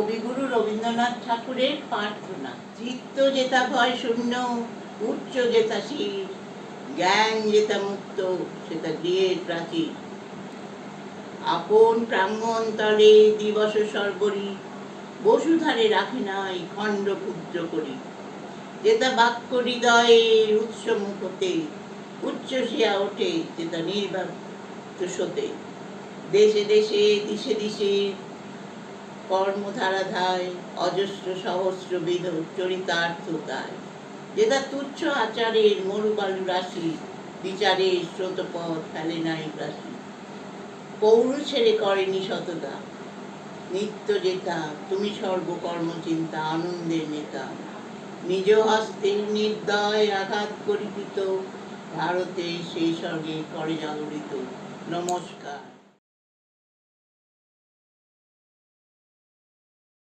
কবিগুরু রবীন্দ্রনাথ ঠাকুরের প্রার্থনা। চিত্ত যেতা ভয় শূন্য, উচ্চ যেতা শির, জ্ঞান যেতা মুক্ত সেটা গৃহের প্রাচীর। আপন প্রাঙ্গণ তলে দিবস সর্বরি, বসুধারে রাখে নাই খণ্ড ক্ষুদ্র করি। যেটা বাক্য হৃদয়ে উৎস মুখতে উচ্চসিয়া ওঠে যেটা নির্বাক দেশে দেশে, দিশে দিশে কর্মধারা ধায় অজস্র সহস্র বিধ চরিতার্থ তাই। যেটা তুচ্ছ আচারের মরুবালু রাশি বিচারের স্রোতপথ ফেলে নাই রাশি পৌর ছেড়ে করেনি শততা নিত্য যেতা তুমি সর্বকর্ম চিন্তা, আনন্দের নেতা। নিজ হস্তে নির্দয় আঘাত করিপিত, ভারতে সেই স্বর্গে করে জাগরিত। নমস্কার।